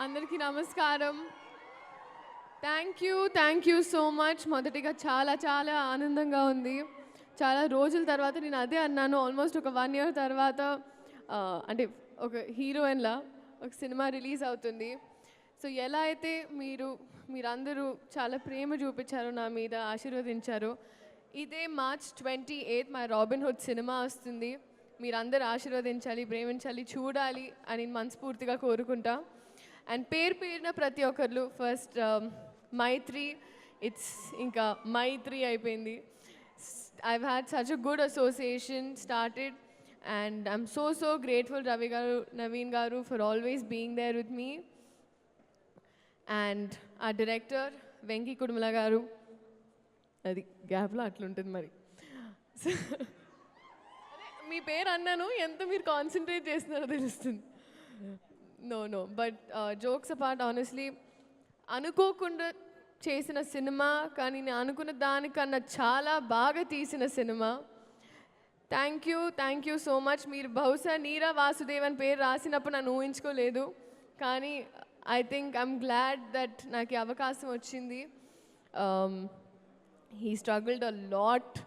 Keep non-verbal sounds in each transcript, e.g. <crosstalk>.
అందరికీ నమస్కారం. Thank you thank you so much మొదటిగా చాలా చాలా ఆనందంగా ఉంది. చాలా రోజుల తర్వాత నేను అదే అన్నాను ఆల్మోస్ట్ ఒక వన్ ఇయర్ తర్వాత అంటే ఒక హీరోయిన్లా ఒక సినిమా రిలీజ్ అవుతుంది. సో ఎలా అయితే మీరు మీరందరూ చాలా ప్రేమ చూపించారు నా మీద ఆశీర్వదించారు. ఇదే మార్చ్ ట్వంటీ ఎయిత్ మా రాబిన్ హుడ్ సినిమా వస్తుంది. మీరందరూ ఆశీర్వదించాలి ప్రేమించాలి చూడాలి అని మనస్ఫూర్తిగా కోరుకుంటా. అండ్ పేరు పేరిన ప్రతి ఒక్కరు ఫస్ట్ మైత్రి ఇట్స్ ఇంకా మైత్రి అయిపోయింది. I had such a good association started and I'm so so grateful Ravi garu Naveen garu for always being there with me and ఆ డైరెక్టర్ వెంకీ కుడుమల గారు అది గ్యాప్లో అట్లుంటుంది మరి. <laughs> మీ పేరు అన్నాను ఎంత మీరు కాన్సన్ట్రేట్ చేస్తున్నారో తెలుస్తుంది. No no but jokes apart honestly అనుకోకుండా చేసిన సినిమా కానీ నేను అనుకున్న దానికన్నా చాలా బాగా తీసిన cinema. Thank you thank you so much మీరు బహుశా నీరా వాసుదేవ్ అని పేరు రాసినప్పుడు నన్ను ఊహించుకోలేదు. కానీ I think I'm glad that నాకు అవకాశం వచ్చింది. హీ స్ట్రగుల్డ్ అ లాట్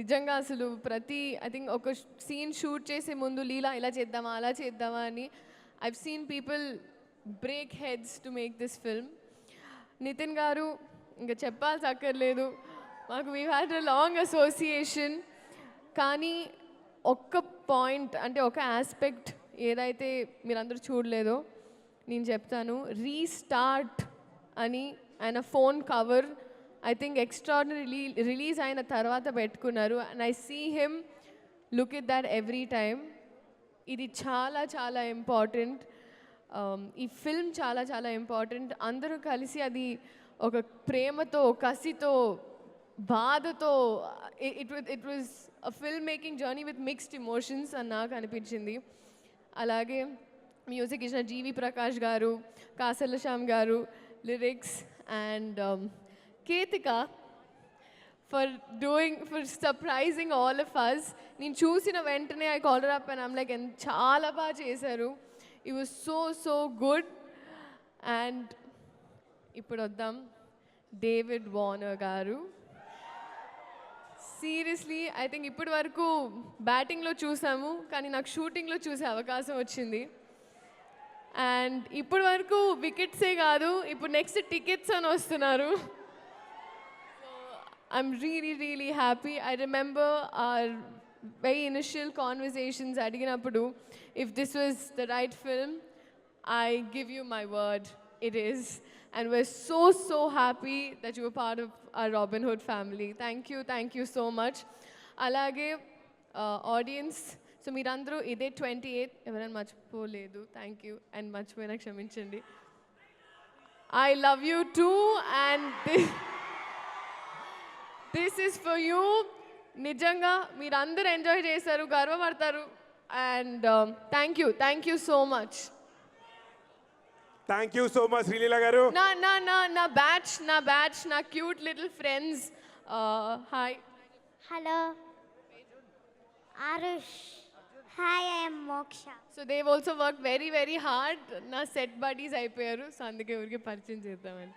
నిజంగా అసలు ప్రతి ఐ థింక్ ఒక సీన్ షూట్ చేసే ముందు లీలా ఇలా చేద్దామా అలా చేద్దామా అని I've seen people break heads to make this film Nithiin garu ఇంకా చెప్పాల్సి అక్కర్లేదు మాకు we had a long association కానీ ఒక్క పాయింట్ అంటే ఒక ఆస్పెక్ట్ ఏదైతే మీరందరూ చూడలేదో నేను చెప్తాను. రీస్టార్ట్ అని ఆయన phone cover I think extraordinary release అయిన తర్వాత పెట్టుకున్నారు. And I see him look it that every time ఇది చాలా చాలా ఇంపార్టెంట్ um, ఈ ఫిల్మ్ చాలా చాలా ఇంపార్టెంట్ అందరూ కలిసి అది ఒక ప్రేమతో కసితో బాధతో it it was a film making journey with mixed emotions అని నాకు అనిపించింది. అలాగే మ్యూజిక్ ఇచ్చిన జీవి Prakash garu Kasarla Shyam garu lyrics and Ketika for doing for surprising all of us నేను చూసిన వెంటనే I collar up and I'm like చాలా బాగా చేశారు. It was so so good and ఇప్పుడు వద్దాం. David Warner garu. Seriously I think ఇప్పటి వరకు బ్యాటింగ్లో చూసాము కానీ నాకు షూటింగ్లో చూసే అవకాశం వచ్చింది. అండ్ ఇప్పటి వరకు వికెట్సే కాదు ఇప్పుడు నెక్స్ట్ టికెట్స్ అని వస్తున్నారు. I'm really, really happy. I remember our very initial conversations అడిగినప్పుడు if this was the right film, I give you my word, it is. And we're so, so happy that you were part of our Robin Hood family. Thank you, thank you so much. అలాగే audience so మీరందరూ ఇదే twenty eighth ఎవరైనా మర్చిపోలేదు thank you and మర్చిపోయినా క్షమించండి I love you too and this is for you నిజంగా మీరు అందరు ఎంజాయ్ చేశారు గర్వపడతారు. And thank you thank you so much thank you so much Sreeleela garu నా నా నా నా బ్యాచ్ నా బ్యాచ్ నా cute little friends hi Hello. Arush. Hi, I am Moksha. So Dev also work very very hard నా set buddies అయిపోయారు. So అందుకే ఊరికి పరిచయం చేద్దామని.